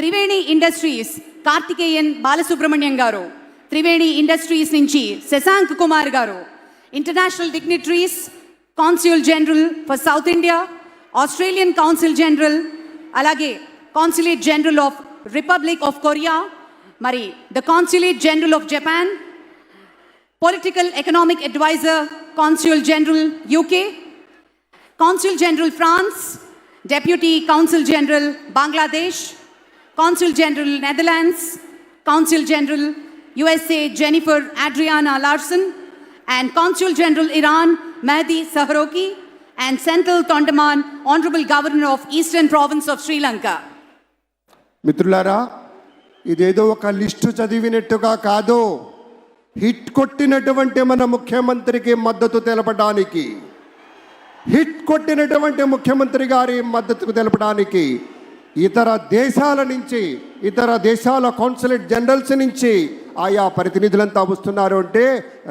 Triveni industries Karthikeyan Balasubrahmanyam గారు Triveni industries నుంచి శశాంక్ కుమార్ గారు international dignitaries consul general for South India Australian council general అలాగే consulate general of Republic of Korea మరి the consulate general of Japan political economic adviser consul general UK Consul General France, Deputy Consul General Bangladesh, Consul General Netherlands, Consul General USA Jennifer Adriana Larson, and Consul General Iran Mahdi Sahroki, and Senthil Tondaman, Honorable Governor of Eastern Province of Sri Lanka. మిత్రులారా ఇదేదో ఒక list చదివినట్టుగా కాదు hit కొట్టినటువంటి మన ముఖ్యమంత్రికి మద్దతు తెలపడానికి hit కొట్టినటువంటి ముఖ్యమంత్రి గారి మద్దతు తెలపడానికి ఇతర దేశాల నుంచి ఇతర దేశాల కాన్సులేట్ జనరల్స్ నుంచి ఆయా ప్రతినిధులంతా వస్తున్నారు అంటే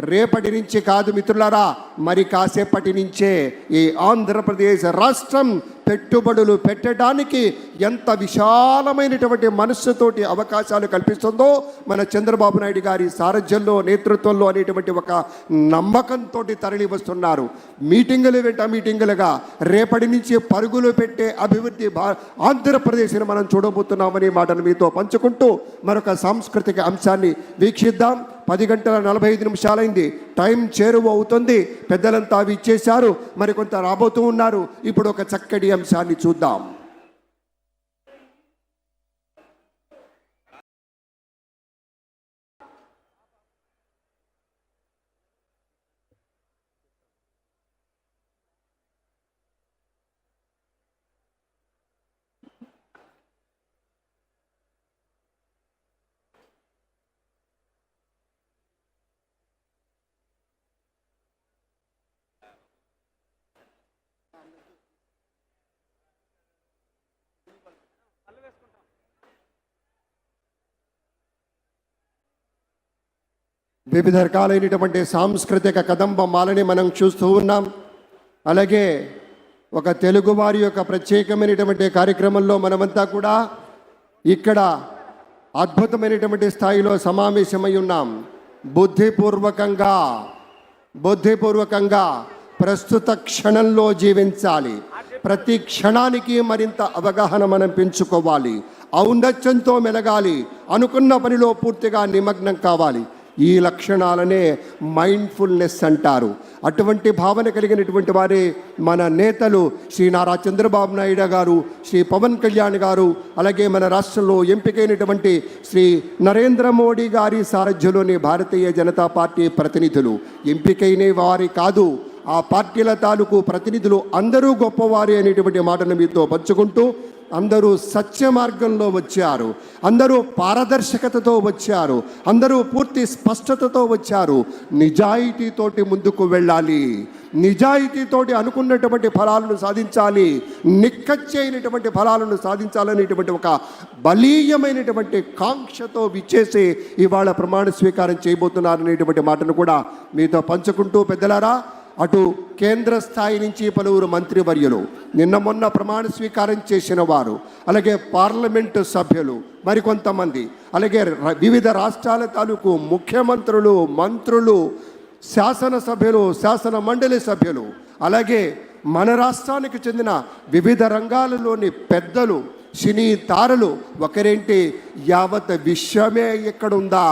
రేపటి నుంచి కాదు మిత్రులారా మరి కాసేపటి నుంచే ఈ ఆంధ్రప్రదేశ్ రాష్ట్రం పెట్టుబడులు పెట్టడానికి ఎంత విశాలమైనటువంటి మనస్సుతోటి అవకాశాలు కల్పిస్తుందో మన చంద్రబాబు నాయుడు గారి సారథ్యంలో నేతృత్వంలో అనేటువంటి ఒక నమ్మకంతో తరలి వస్తున్నారు మీటింగులు వెంట మీటింగులుగా రేపటి నుంచి పరుగులు పెట్టే అభివృద్ధి ఆంధ్రప్రదేశ్ని మనం చూడబోతున్నామనే మాటను మీతో పంచుకుంటూ మరొక సాంస్కృతిక అంశాన్ని వీక్షిద్దాం. పది గంటల నలభై ఐదు నిమిషాలైంది. టైం చేరువ అవుతుంది. పెద్దలంతా అవి ఇచ్చేశారు. మరికొంత రాబోతూ ఉన్నారు. ఇప్పుడు ఒక చక్కటి అంశాన్ని చూద్దాం. వివిధ రకాలైనటువంటి సాంస్కృతిక కదంబమాలని మనం చూస్తూ ఉన్నాం. అలాగే ఒక తెలుగు వారి యొక్క ప్రత్యేకమైనటువంటి కార్యక్రమంలో మనమంతా కూడా ఇక్కడ అద్భుతమైనటువంటి స్థాయిలో సమావేశమై ఉన్నాం. బుద్ధిపూర్వకంగా బుద్ధిపూర్వకంగా ప్రస్తుత క్షణంలో జీవించాలి. ప్రతి క్షణానికి మరింత అవగాహన మనం పెంచుకోవాలి. ఔన్నత్యంతో మెలగాలి. అనుకున్న పనిలో పూర్తిగా నిమగ్నం కావాలి. ఈ లక్షణాలనే మైండ్ఫుల్నెస్ అంటారు. అటువంటి భావన కలిగినటువంటి వారే మన నేతలు శ్రీ నారా చంద్రబాబు నాయుడు గారు శ్రీ పవన్ కళ్యాణ్ గారు అలాగే మన రాష్ట్రంలో ఎంపికైనటువంటి శ్రీ నరేంద్ర మోడీ గారి సారథ్యంలోని భారతీయ జనతా పార్టీ ప్రతినిధులు. ఎంపికైన వారి కాదు ఆ పార్టీల తాలూకు ప్రతినిధులు అందరూ గొప్పవారి అనేటువంటి మాటను మీతో పంచుకుంటూ అందరూ సత్య మార్గంలో వచ్చారు. అందరూ పారదర్శకతతో వచ్చారు. అందరూ పూర్తి స్పష్టతతో వచ్చారు. నిజాయితీతోటి ముందుకు వెళ్ళాలి. నిజాయితీతోటి అనుకున్నటువంటి ఫలాలను సాధించాలి. నిక్కచ్చైనటువంటి ఫలాలను సాధించాలనేటువంటి ఒక బలీయమైనటువంటి కాంక్షతో విచ్చేసి ఇవాళ ప్రమాణ స్వీకారం చేయబోతున్నారనేటువంటి మాటను కూడా మీతో పంచుకుంటూ పెద్దలారా అటు కేంద్ర స్థాయి నుంచి పలువురు మంత్రివర్యులు నిన్న మొన్న ప్రమాణ స్వీకారం చేసిన వారు అలాగే పార్లమెంటు సభ్యులు మరికొంతమంది అలాగే వివిధ రాష్ట్రాల తాలూకు ముఖ్యమంత్రులు మంత్రులు శాసనసభ్యులు శాసన మండలి సభ్యులు అలాగే మన రాష్ట్రానికి చెందిన వివిధ రంగాలలోని పెద్దలు సినీ తారలు ఒకరేంటి యావత్ విశ్వమే ఎక్కడుందా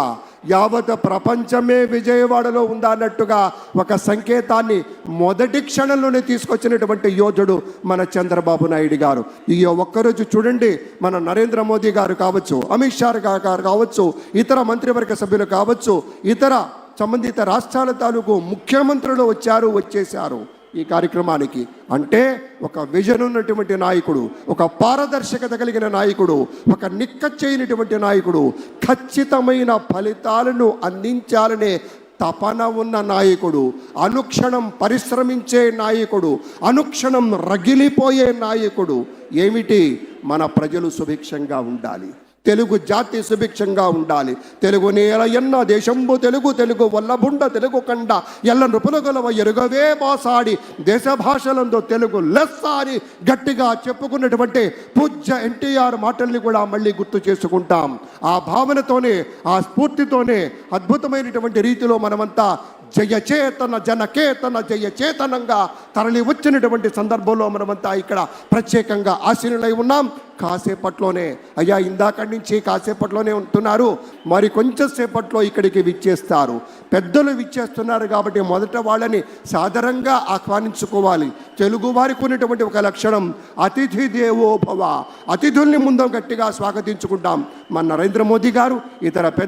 యావత్ ప్రపంచమే విజయవాడలో ఉందా అన్నట్టుగా ఒక సంకేతాన్ని మొదటి క్షణంలోనే తీసుకొచ్చినటువంటి యోధుడు మన చంద్రబాబు నాయుడు గారు. ఈ ఒక్కరోజు చూడండి మన నరేంద్ర మోదీ గారు కావచ్చు అమిత్ షా గారు కావచ్చు ఇతర మంత్రివర్గ సభ్యులు కావచ్చు ఇతర సంబంధిత రాష్ట్రాల తాలూకు ముఖ్యమంత్రులు వచ్చారు వచ్చేశారు. ఈ కార్యక్రమానికి. అంటే ఒక విజన్ ఉన్నటువంటి నాయకుడు ఒక పారదర్శకత కలిగిన నాయకుడు ఒక నిక్కచ్చైనటువంటి నాయకుడు ఖచ్చితమైన ఫలితాలను అందించాలనే తపన ఉన్న నాయకుడు అనుక్షణం పరిశ్రమించే నాయకుడు అనుక్షణం రగిలిపోయే నాయకుడు ఏమిటి? మన ప్రజలు సుభిక్షంగా ఉండాలి. తెలుగు జాతి సుభిక్షంగా ఉండాలి. తెలుగు నేల ఎన్న దేశంబు తెలుగు తెలుగు వల్లభుండ తెలుగు కండ ఎల్ల నృపులగలవ ఎరుగవే బాసాడి. దేశ భాషలందు తెలుగు లెస్సారి. గట్టిగా చెప్పుకున్నటువంటి పూజ్య ఎన్టీఆర్ మాటల్ని కూడా మళ్ళీ గుర్తు చేసుకుంటాం. ఆ భావనతోనే ఆ స్ఫూర్తితోనే అద్భుతమైనటువంటి రీతిలో మనమంతా జయచేతన జనకేతన జయచేతనంగా తరలి వచ్చినటువంటి సందర్భంలో మనమంతా ఇక్కడ ప్రత్యేకంగా ఆశీనులై ఉన్నాం. కాసేపట్లోనే అయ్యా ఇందాక నుంచి కాసేపట్లోనే ఉంటున్నారు. మరి కొంచెం సేపట్లో ఇక్కడికి విచ్చేస్తారు. పెద్దలు విచ్చేస్తున్నారు కాబట్టి మొదట వాళ్ళని సాదరంగా ఆహ్వానించుకోవాలి. తెలుగు వారికి ఉన్నటువంటి ఒక లక్షణం అతిథి దేవోభవ. అతిథుల్ని ముందు గట్టిగా స్వాగతించుకుంటాం. మన నరేంద్ర మోదీ గారు ఇతర పెద్ద